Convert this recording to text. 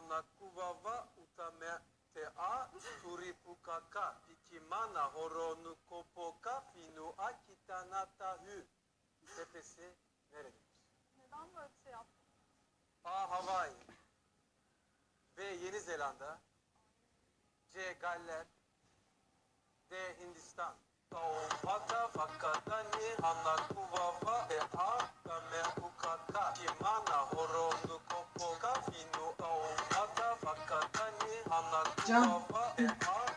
fakatani hanakuwawa utametea turipukaka pikimana horonukopoka finua kitanatahu. Tepesi nerededir? Neden böyle bir şey yaptın? A. Hawaii B. Yeni Zelanda C. Galler D. Hindistan Taopata fakatani hanakuwawa ea kameukaka kimana horonu Can.